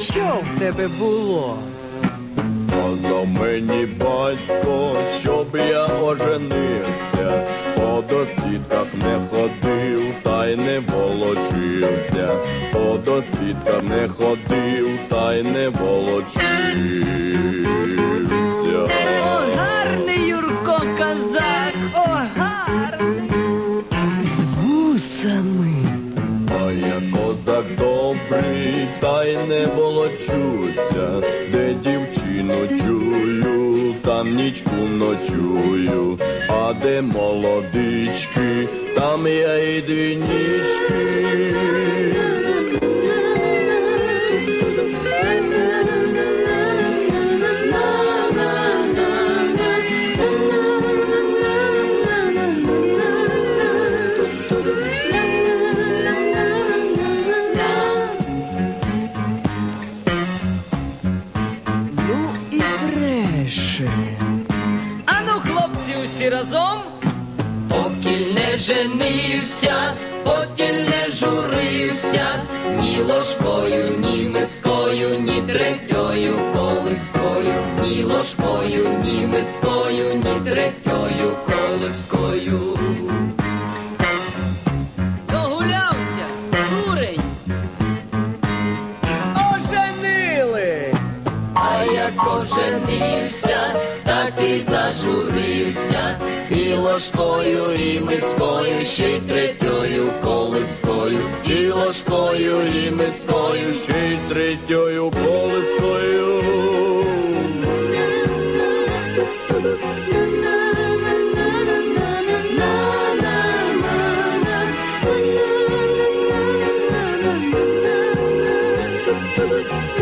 що в тебе було? Казав мені батько, щоб я оженився, по досвідках не ходив, та й не волочився, по досвідках не ходив, та й не волочився. Та й не волочуся, де дівчину чую, там нічку ночую, а де молодички, там я і дві нічки. Усі разом. Покіль не женився, покіль не журився, ні ложкою, ні мискою, ні третьою колискою, ні ложкою, ні мискою, ні третьою як оженився, так і зажурився, і ложкою, і мискою, ще й третьою колискою, і ложкою, і мискою, ще й третьою колискою. А тут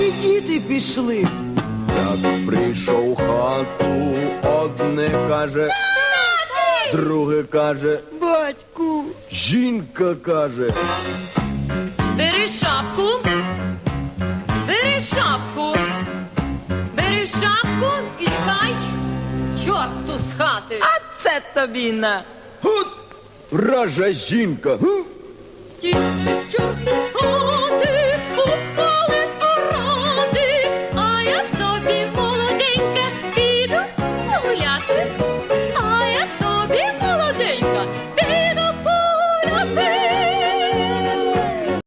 і діти пішли. Як прийшов хату, одне каже, друге каже, Батьку. жінка каже. Бери шапку, бери шапку, бери шапку і тікай чорту з хати. А це тобі на. Гут! Вража жінка. Гу!